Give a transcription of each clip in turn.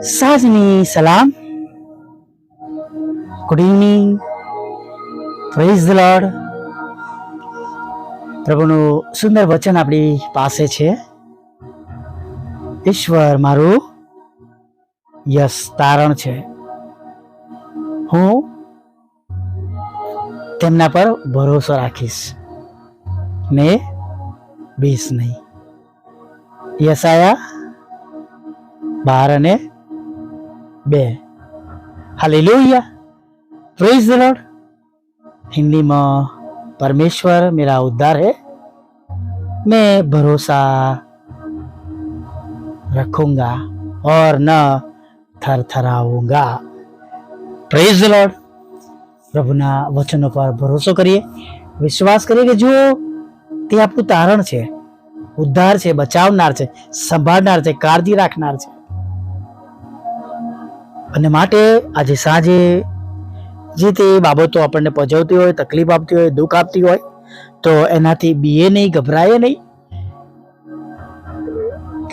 સાંજની સલામ good evening praise the પ્રભુનું સુંદર વચન આપણી પાસે છે. ઈશ્વર મારું યશ તારણ છે. હું તેમના પર ભરોસો રાખીશ. ને બીસ નહીં. યસાયા બાર અને બે hallelujah praise the lord Hindi में परमेश्वर मेरा उद्धार है मैं भरोसा रखूंगा और न थरथराऊंगा પ્રેઝ ધ લોર્ડ પ્રભુના વચનો પર ભરોસો કરીએ વિશ્વાસ કરીએ કે જો તે આપણું તારણ છે ઉદ્ધાર છે બચાવનાર છે સંભાળનાર છે કાળજી રાખનાર છે અને માટે આજે સાંજે જે તે બાબતો આપણને પજવતી હોય, તકલીફ આપતી હોય, દુઃખ આપતી હોય, તો એનાથી બીએ નહીં ગભરાય નહીં.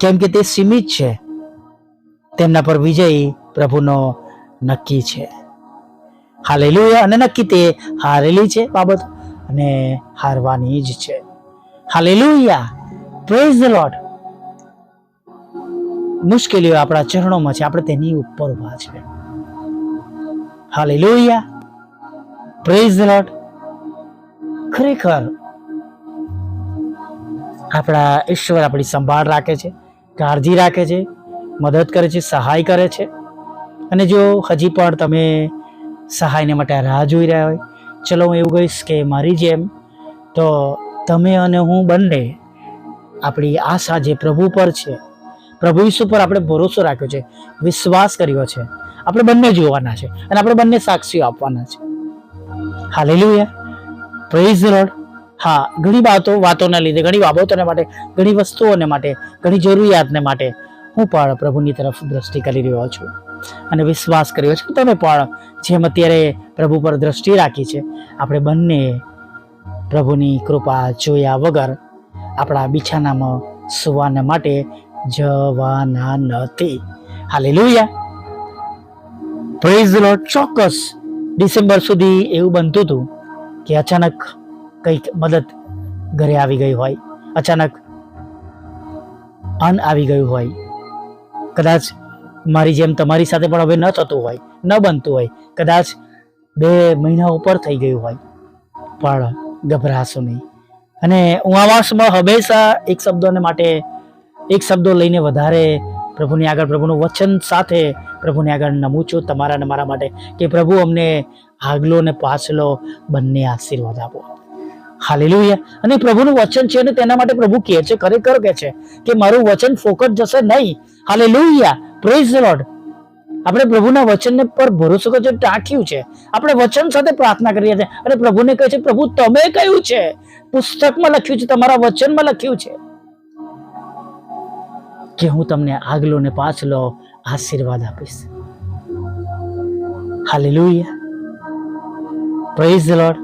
કેમ કે તે સીમિત છે. તેમના પર વિજય પ્રભુનો નક્કી છે. હાલેલું અને નક્કી તે હારેલી છે બાબત અને હારવાની જ છે. હાલેલુયા. પ્રેઝ ધ લોર્ડ મુશ્કેલીઓ આપણા ચરણોમાં છે. આપણે તેની ઉપર ઊભા છે હાલેલુયા પ્રેઝ ધ લોર્ડ ખરેખર આપણા ઈશ્વર આપણી સંભાળ રાખે છે, કાળજી રાખે છે, મદદ કરે છે, સહાય કરે છે. અને જો હજી પણ તમે સહાયને માટે રાહ જોઈ રહ્યા હોય, ચલો હું એવું કહીશ કે મારી જેમ તો તમે અને હું બંને આપણી આશા જે પ્રભુ પર છે પ્રભુ ઈસુ પર આપણે ભરોસો રાખ્યો છે, વિશ્વાસ કર્યો છે. આપણે બંને જોવાના છે અને આપણે બંને સાક્ષીઓ આપવાના છે. હા લઈ લઈએ પ્રેઝ રોડ હા, ઘણી વાતો વાતોના લીધે, ઘણી બાબતોને માટે, ઘણી વસ્તુઓને માટે, ઘણી જરૂરિયાતને માટે હું પણ પ્રભુની તરફ દ્રષ્ટિ કરી રહ્યો છું અને વિશ્વાસ કર્યો છે. તમે પણ જેમ અત્યારે પ્રભુ પર દ્રષ્ટિ રાખી છે, આપણે બંને પ્રભુની કૃપા જોયા વગર આપણા બિછાનામાં સુવાને માટે જવાના નથી હાલેલુયા પ્રેઝ લોર્ડ ચોક્કસ ડિસેમ્બર સુધી એવું બનતું હતું કે અચાનક કંઈક મદદ ઘરે આવી ગઈ હોય. અચાનક અન્ન આવી ગયું હોય. કદાચ મારી જેમ તમારી સાથે પણ હવે ન થતું હોય, ન બનતું હોય. કદાચ બે મહિના ઉપર થઈ ગયું હોય. પણ ગભરાશો નહીં. અને હું આવાસમાં હંમેશા એક શબ્દોને માટે એક શબ્દો લઈને વધારે પ્રભુની આગળ પ્રભુનું વચન સાથે પ્રભુની આગળ નમું છું. તમારા અને મારા માટે કે પ્રભુ અમને આગલો ને પાછલો બંને આશીર્વાદ આપો. હાલેલુયા. અને પ્રભુનું વચન છે અને તેના માટે પ્રભુ કહે છે, ખરેખર કહે છે કે મારું વચન ફોકટ જશે નહીં. હાલેલુયા. પ્રેઝ લોર્ડ આપણે પ્રભુના વચનને પર ભરોસો કરજો. ટાંક્યું છે. આપણે વચન સાથે પ્રાર્થના કરીએ છીએ. અને પ્રભુને કહે છે, પ્રભુ, તમે કહ્યું છે? પુસ્તકમાં લખ્યું છે, તમારા વચનમાં લખ્યું છે. કે હું તમને આગલો ને પાછલો આશીર્વાદ આપીશ. હાલેલુયા પ્રેઝ ધ લોર્ડ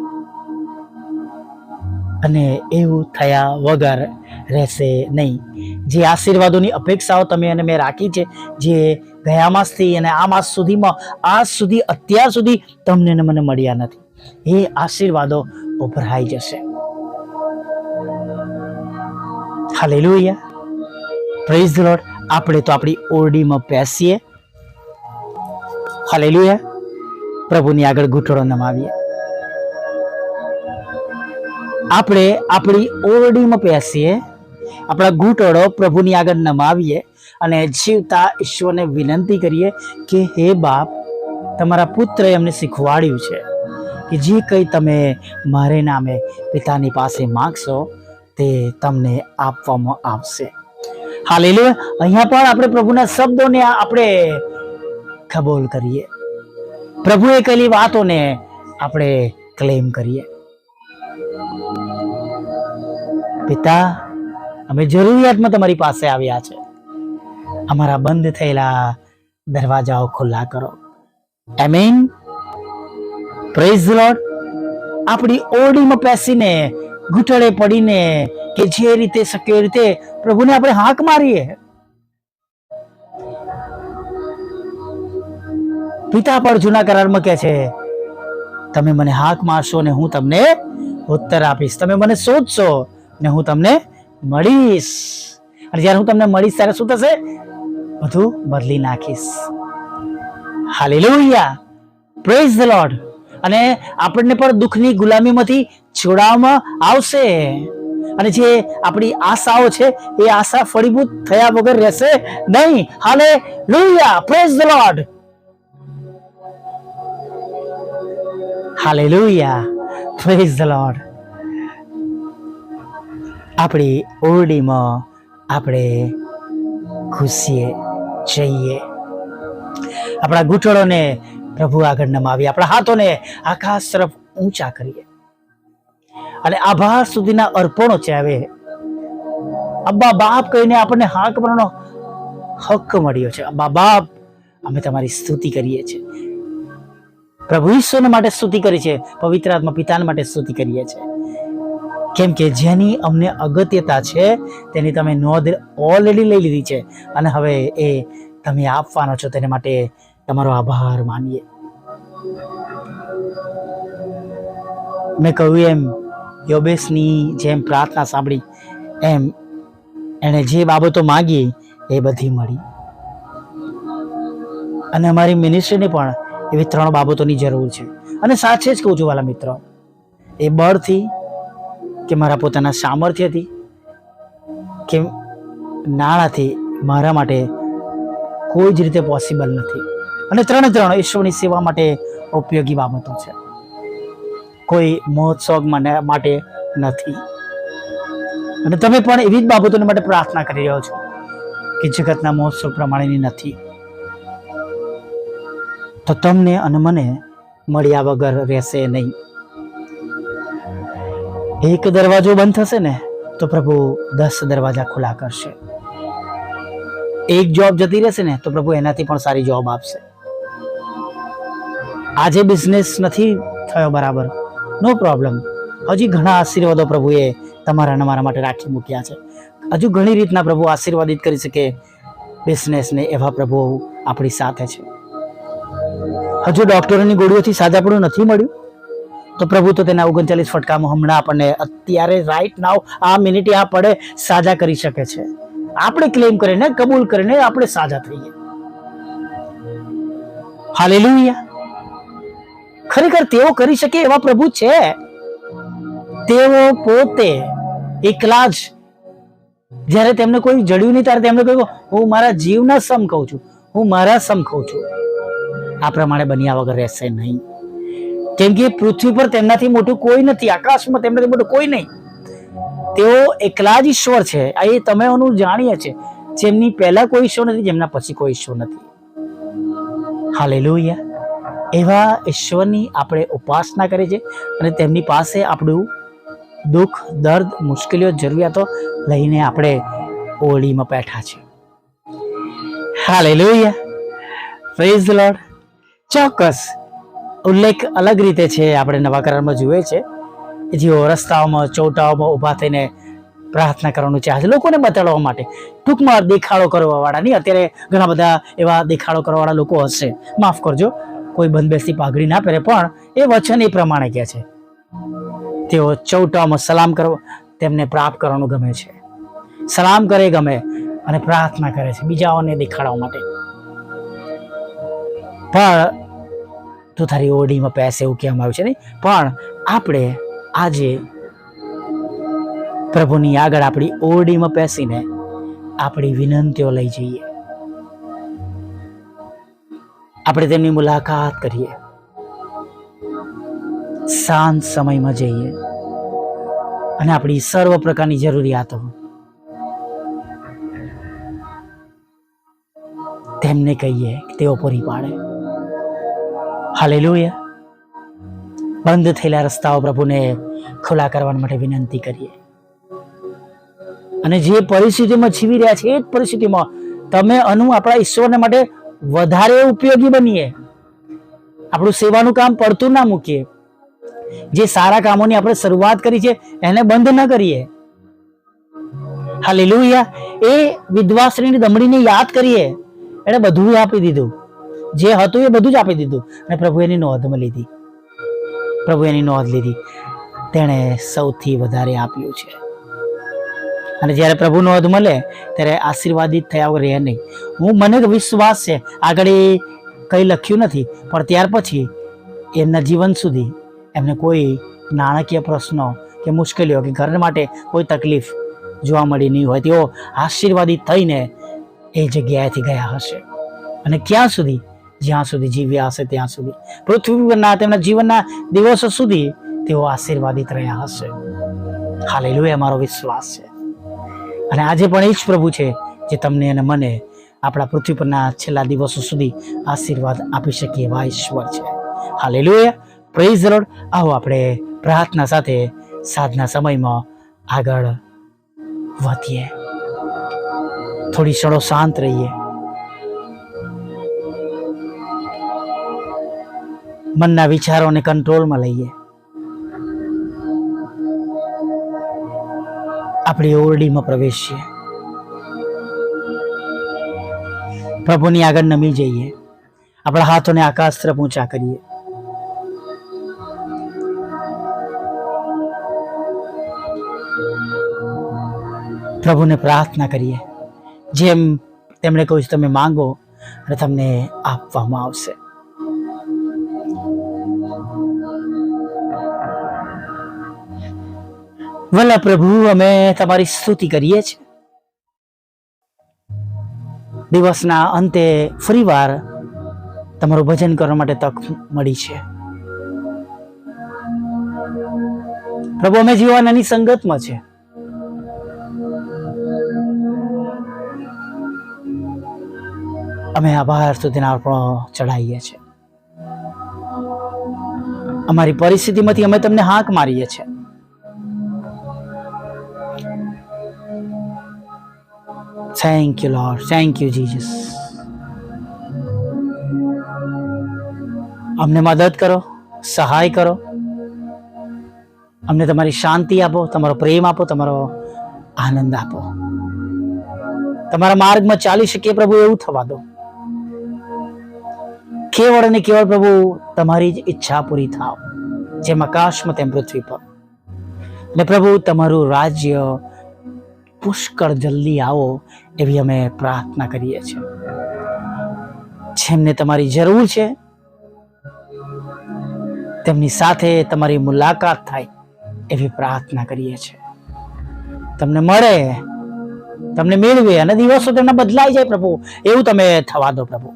અને એવું થયા વગર રહેશે નહીં. જે આશીર્વાદોની અપેક્ષાઓ તમે અને મેં રાખી છે, જે ગયા માસથી અને આ માસ સુધીમાં, આજ સુધી, અત્યાર સુધી તમને ને મને મળ્યા નથી. એ આશીર્વાદો ઉભરાઈ જશે. હાલેલુયા પ્રેઝ ધ લોર્ડ આપણે તો આપણી ઓરડીમાં બેસીએ હાલેલુયા. પ્રભુની આગળ ઘૂંટડો નમાવીએ. આપણે આપણી ઓરડીમાં બેસીએ આપણા ઘૂંટડો પ્રભુની આગળ નમાવીએ અને જીવતા ઈશ્વરને વિનંતી કરીએ કે હે બાપ, તમારા પુત્રએ અમને શીખવાડ્યું છે કે જે કંઈ તમે મારે નામે પિતાની પાસે માગશો તે તમને આપવામાં આવશે. હાલેલુયા. અહીંયા પણ આપણે પ્રભુના શબ્દોને આપણે કબૂલ કરીએ. પ્રભુએ કહેલી વાતોને આપણે ક્લેમ કરીએ. પિતા, અમે જરૂરિયાતમાં તમારી પાસે આવ્યા છે. અમારા બંધ થયેલા દરવાજાઓ ખુલ્લા કરો. એમીન પ્રેઝ લોર્ડ આપણી ઓરડીમાં બેસીને ઘૂંટડે પડીને કે જે રીતે, શક્ય રીતે પ્રભુને આપણે હાંક મારીએ. પિતા પણ જૂના કરારમાં કહે છે, તમે મને હાક મારશો ને હું તમને ઉત્તર આપીશ. તમે મને શોધશો ને હું તમને મળીશ. અને જ્યારે હું તમને મળીશ ત્યારે શું થશે? બધું બદલી નાખીશ. હાલેલુયા. પ્રેઝ ધ લોર્ડ અને આપણને પણ દુઃખની ગુલામીમાંથી છોડાવવામાં આવશે. અને જે આપણી આશાઓ છે, એ આશા ફળીભૂત થયા વગર રહેશે નહીં. Hallelujah praise the lord hallelujah praise the lord આપણી ઓરડીમાં આપણે ખુશીએ જઈએ. આપણા ઘૂંટણોને પ્રભુ આગળ નમાવીએ, આપણા હાથોને આકાશ તરફ ઊંચા કરીએ. અને આભાર સુધીના અર્પણો છે હવે. અબ્બા, બાપ કહીને આપણને હાક કરવાનો હક મળ્યો છે. અબ્બા, બાપ, અમે તમારી સ્તુતિ કરીએ છીએ. પ્રભુ ઈશ્વરને માટે સ્તુતિ કરી છે. પવિત્ર આત્મા પિતાને માટે સ્તુતિ કરીએ છીએ. કેમ કે જેની અમને અગત્યતા છે, તેની તમે નોંધ ઓલરેડી લઈ લીધી છે. અને હવે એ તમે આપવાનો છો, તેને માટે તમારો આભાર માનીએ. મેં કહ્યું એમ યોબેશની જેમ પ્રાર્થના સાંભળી, એમ એણે જે બાબતો માંગી એ બધી મળી. અને અમારી મિનિસ્ટ્રીને પણ એવી ત્રણ બાબતોની જરૂર છે. અને સાચે જ કહું છું વાલા મિત્રો, એ બળથી કે મારા પોતાના સામર્થ્યથી કે નાણાંથી મારા માટે કોઈ જ રીતે પોસિબલ નથી. અને ત્રણે ત્રણ ઈશ્વરની સેવા માટે ઉપયોગી બાબતો છે. કોઈ મહોત્સવ મને માટે નથી. અને તમે પણ એવી જ બાબતોને માટે પ્રાર્થના કરી રહ્યો છો કે જગતના મહોત્સવ પ્રમાણેની નથી. તો તમને અને મને મળ્યા વગર રહેશે નહીં. એક દરવાજો બંધ થશે ને, તો પ્રભુ દસ દરવાજા ખુલ્લા કરશે. એક જોબ જતી રહેશે ને, તો પ્રભુ એનાથી પણ સારી જોબ આપશે. આજે બિઝનેસ નથી થયો બરાબર. નો પ્રોબ્લેમ હજી ઘણા આશીર્વાદો પ્રભુએ તમારા અને મારા માટે રાખી મૂક્યા છે. હજુ ઘણી રીતના પ્રભુ આશીર્વાદિત કરી શકે બિઝનેસને એવા પ્રભુ આપણી સાથે છે. હજુ ડોક્ટરોની ગોળીઓથી સાજાપણું નથી મળ્યું. તો પ્રભુ તો તેના ઓગણચાલીસ ફટકામાં હમણાં આપણને અત્યારે રાઈટ નાવ આ મિનિટે આ પડે સાજા કરી શકે છે. આપણે ક્લેમ કરીને, કબૂલ કરીને આપણે સાજા થઈએ. હાલેલુયા ખરેખર તેઓ કરી શકે એવા પ્રભુ છે? તેઓ પોતે એકલા જ. જ્યારે તેમને કોઈ જડ્યું નહીં, ત્યારે તેમને કહ્યું હું મારા જીવના સમ કહું છું. હું મારા સમ કહું છું. આ પ્રમાણે બન્યા વગર રહેશે નહીં. કેમ કે પૃથ્વી પર તેમનાથી મોટું કોઈ નથી, આકાશમાં તેમનાથી મોટું કોઈ નહીં. તેઓ એકલા જ ઈશ્વર છે. આ એ તમે એનું જાણીએ છે. જેમની પહેલા કોઈ ઈશ્વર નથી, જેમના પછી કોઈ ઈશ્વર નથી. હાલેલુયા. એવા ઈશ્વરની આપણે ઉપાસના કરીએ છીએ અને તેમની પાસે આપણું દુઃખ, દર્દ, મુશ્કેલીઓ, જરૂરિયાતો લઈને આપણે ઓળીમાં બેઠા હા હાલેલુયા. પ્રેઝ ફ્રેઝ લોડ ચોક્કસ. ઉલ્લેખ અલગ રીતે છે, આપણે નવા કરારમાં જોઈએ છે જેઓ રસ્તાઓમાં, ચોટાઓમાં ઊભા થઈને પ્રાર્થના કરવાનું છે. લોકોને બતાડવા માટે ટૂંકમાં દેખાડો કરવાવાળાની અત્યારે ઘણા બધા એવા દેખાડો કરવાવાળા લોકો હશે. માફ કરજો. કોઈ બંધબેસતી પાઘડી ના પહેરે, પણ એ વચન એ પ્રમાણે કહે છે. તેઓ ચૌટામાં સલામ કરવા તેમને પ્રાપ્ત કરવાનું ગમે છે. સલામ કરે ગમે અને પ્રાર્થના કરે છે, બીજાઓને દેખાડવા માટે. પણ, તું તારી ઓડીમાં પેસે એવું કહેવામાં આવ્યું છે નહીં, પણ આપણે આજે પ્રભુની આગળ આપણી ઓરડીમાં બેસીને આપણી વિનંતીઓ લઈ જઈએ. આપણે તેમની મુલાકાત કરીએ. શાંત સમયમાં જઈએ. અને આપણી સર્વ પ્રકારની જરૂરિયાતો તેમને કહીએ કે તેઓ પૂરી પાડે. હાલેલુયા. બંધ થયેલા રસ્તાઓ પ્રભુને ખુલ્લા કરવા માટે વિનંતી કરીએ. અને જે પરિસ્થિતિમાં જીવી રહ્યા છે એ જ પરિસ્થિતિમાં તમે અનુ આપણા ઈશ્વરને માટે વધારે ઉપયોગી બનીએ. આપણું સેવાનું કામ પડતું ના મૂકીએ. જે સારા કામોની આપણે શરૂઆત કરી છે, એને બંધ ન કરીએ. હાલેલુયા. એ વિદ્વાશ્રીની દમડીને યાદ કરીએ. એણે બધું આપી દીધું. જે હતું એ બધું જ આપી દીધું. અને પ્રભુ એની નોંધમાં લીધી. પ્રભુ એની નોંધ લીધી. તેણે સૌથી વધારે આપ્યું છે. અને જ્યારે પ્રભુનો અધ મળે, ત્યારે આશીર્વાદિત થયા વગર રહે નહીં. હું, મને વિશ્વાસ છે, આગળ કંઈ લખ્યું નથી, પણ ત્યાર પછી એમના જીવન સુધી એમને કોઈ નાણાકીય પ્રશ્નો કે મુશ્કેલીઓ કે ઘર માટે કોઈ તકલીફ જોવા મળી નહીં હોય. તેઓ આશીર્વાદિત થઈને એ જગ્યાએથી ગયા હશે. અને ક્યાં સુધી? જ્યાં સુધી જીવ્યા હશે, ત્યાં સુધી. પૃથ્વી પરના તેમના જીવનના દિવસો સુધી તેઓ આશીર્વાદિત રહ્યા હશે. હાલેલુયા અમારો વિશ્વાસ છે. અને આજે પણ એ જ પ્રભુ છે જે તમને અને મને આપણા પૃથ્વી પરના છેલ્લા દિવસો સુધી આશીર્વાદ આપી શકીએ એવા ઈશ્વર છે. હાલેલુયા. પ્રેઝ રોડ આવો આપણે પ્રાર્થના સાથે સાધના સમયમાં આગળ વધીએ. થોડી ક્ષણો શાંત રહીએ. મનના વિચારોને કંટ્રોલમાં લઈએ. આપણી ઓરડીમાં પ્રવેશીએ. પ્રભુની આગળ નમી જઈએ. આપણા હાથોને આકાશ તરફ ઊંચા કરીએ. પ્રભુને પ્રાર્થના કરીએ. જેમ તેમણે કહ્યું તમે માંગો અને તમને આપવામાં આવશે. વલ્લા પ્રભુ, અમે તમારી સ્તુતિ કરીએ છીએ. દિવસના અંતે ફરીવાર તમારું ભજન કરવા માટે તક મળી છે. પ્રભુ, અમે જીવવાનાની સંગતમાં છે. અમે આભાર સુધીના અર્પણો ચડાવીએ છીએ. અમારી પરિસ્થિતિમાંથી અમે તમને હાંક મારીએ છીએ. Thank you lord thank you Jesus અમને મદદ કરો, સહાય કરો. અમને તમારી શાંતિ આપો, તમારો પ્રેમ આપો, તમારો આનંદ આપો. તમારા માર્ગમાં ચાલી શકીએ પ્રભુ, એવું થવા દો. કેવળ અને કેવળ પ્રભુ, તમારી જ ઈચ્છા પૂરી થાવ. જેમ આકાશમાં, તેમ પૃથ્વી પર. અને પ્રભુ, તમારું રાજ્ય પુષ્કળ જલ્દી આવો એવી અમે પ્રાર્થના કરીએ છીએ. જેમને તમારી જરૂર છે, તેમની સાથે તમારી મુલાકાત થાય એવી પ્રાર્થના કરીએ છીએ. તમને મળે, તમને મેળવે અને દિવસો તેમના બદલાઈ જાય પ્રભુ, એવું તમે થવા દો પ્રભુ.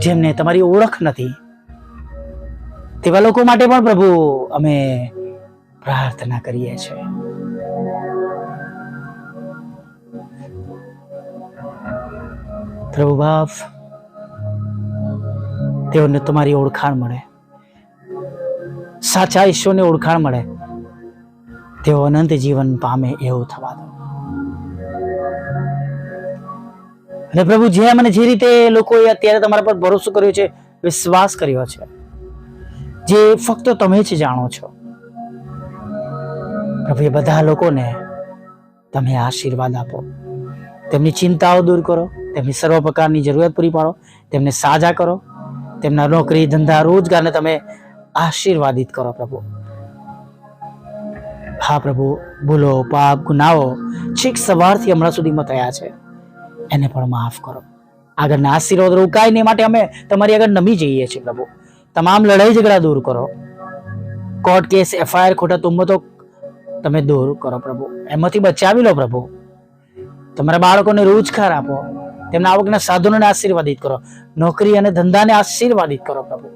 જેમને તમારી ઓળખ નથી, તેવા લોકો માટે પણ પ્રભુ અમે પ્રાર્થના કરીએ છીએ. પ્રભુ બાપ તેઓને તમારી ઓળખાણ મળે. સાચા ઈશ્વરને ઓળખાણ મળે. તેઓ અનંત જીવન પામે એવું થવા દો. અને પ્રભુ જ્યાં મને જે રીતે લોકોએ અત્યારે તમારા પર ભરોસો કર્યો છે, વિશ્વાસ કર્યો છે, જે ફક્ત તમે જ જાણો છો, પ્રભુ એ બધા લોકોને તમે આશીર્વાદ આપો. તેમની ચિંતાઓ દૂર કરો. તેમની સર્વ પ્રકારની જરૂરિયાત પૂરી પાડો, તેમને સાજા કરો, તેમના નોકરી ધંધા રોજગારને તમે આશીર્વાદિત કરો પ્રભુ. હા પ્રભુ ભૂલો પાપ ગુનાઓ છેક સવારથી હમણાં સુધીમાં થયા છે. એને પણ માફ કરો. આગળના આશીર્વાદ રોકાય નહીં, માટે અમે તમારી આગળ નમી જઈએ છીએ પ્રભુ. તમામ લડાઈ ઝઘડા દૂર કરો. કોર્ટ કેસ, એફઆઈઆર, ખોટા તુમ્મતો તમે દૂર કરો પ્રભુ. એમાંથી બચાવી લો પ્રભુ. તમારા બાળકોને રોજગાર આપો. તેમના આવકના સાધનોને આશીર્વાદિત કરો. નોકરી અને ધંધાને આશીર્વાદિત કરો પ્રભુ.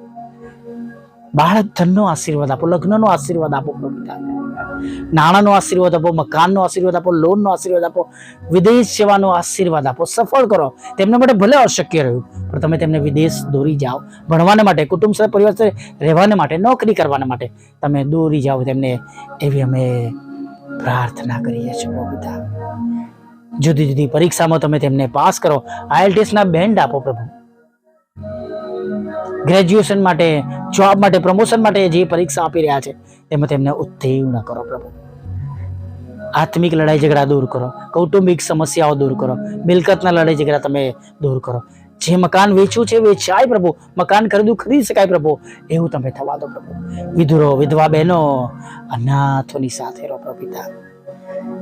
બાળક ધનનો આશીર્વાદ આપો, લગ્નનો આશીર્વાદ આપો પ્રભુ. નાણાંનો આશીર્વાદ આપો, મકાનનો આશીર્વાદ આપો, લોનનો આશીર્વાદ આપો, વિદેશ સેવાનો આશીર્વાદ આપો, સફળ કરો. તેમના માટે ભલે અશક્ય રહ્યું, પણ તમે તેમને વિદેશ દોરી જાઓ. ભણવાને માટે, કુટુંબ સાથે પરિવાર સાથે રહેવાને માટે, નોકરી કરવાને માટે તમે દોરી જાઓ, તેમને એવી અમે પ્રાર્થના કરીએ છીએ જુદી જુદી પરીક્ષામાં તમે તેમને પાસ કરો. આઈએલટીએસના બેન્ડ આપો પ્રભુ. ગ્રેજ્યુએશન માટે, જોબ માટે, પ્રમોશન માટે જે પરીક્ષા આપી રહ્યા છે, તેમાં તેમને ઉત્તીર્ણ કરો પ્રભુ. આત્મિક લડાઈ ઝઘડા દૂર કરો. કૌટુંબિક સમસ્યાઓ દૂર કરો. મિલકતના લડાઈ ઝઘડા તમે દૂર કરો. જે મકાન વેચ્યું છે, વેચાય પ્રભુ. મકાન ખરીદવું, ખરીદી શકાય પ્રભુ. એવું તમે થવા દો પ્રભુ. વિધુરો, વિધવા બહેનો, અનાથોની સાથે રહો પ્રભુ પિતા.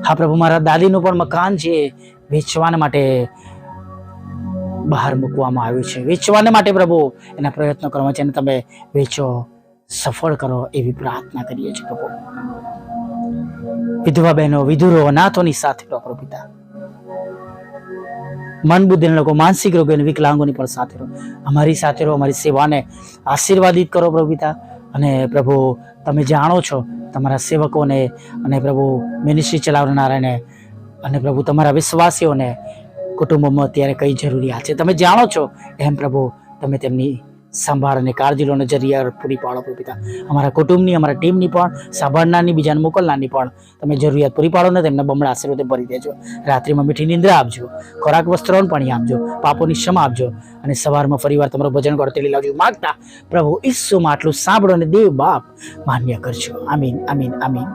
હા, પ્રભુ મારા દાદીનું પણ મકાન છે, વેચવાને માટે બહાર મૂકવામાં આવ્યું છે. વેચવાને માટે પ્રભુ, એના પ્રયત્નો કરવા છે અને તમે વેચો, સફળ કરો એવી પ્રાર્થના કરીએ છીએ પ્રભુ. વિધવા બહેનો, વિધુરો, અનાથોની સાથે પ્રભુ પિતા. મન બુદ્ધિના લોકો, માનસિક રોગો અને વિકલાંગોની પણ સાથે રહો. અમારી સાથે રહો, અમારી સેવાને આશીર્વાદિત કરો પ્રભુ પિતા. અને પ્રભુ તમે જાણો છો, તમારા સેવકોને અને પ્રભુ મિનિસ્ટ્રી ચલાવનારાને અને પ્રભુ તમારા વિશ્વાસીઓને કુટુંબમાં અત્યારે કઈ જરૂરિયાત છે? તમે જાણો છો, એમ પ્રભુ તમે તેમની સંભાળ અને કાળજીલો નજરિયા પૂરી પાડો પિતા અમારા કુટુંબની, અમારા ટીમની પણ, સાંભળનારની, બીજાને મોકલનારની પણ તમે જરૂરિયાત પૂરી પાડો ને તેમને બમણા આશીર્વાદે ભરી દેજો. રાત્રિમાં મીઠી નિંદ્રા આપજો, ખોરાક વસ્ત્રોન પાણી આપજો, પાપોની ક્ષમા આપજો અને સવારમાં ફરીવાર તમારું ભજન કરો તેલી લાવજો. માગતા પ્રભુ ઈસુમાં આટલું સાંભળો અને દેવ બાપ માન્ય કરજો. આમીન આમીન આમીન.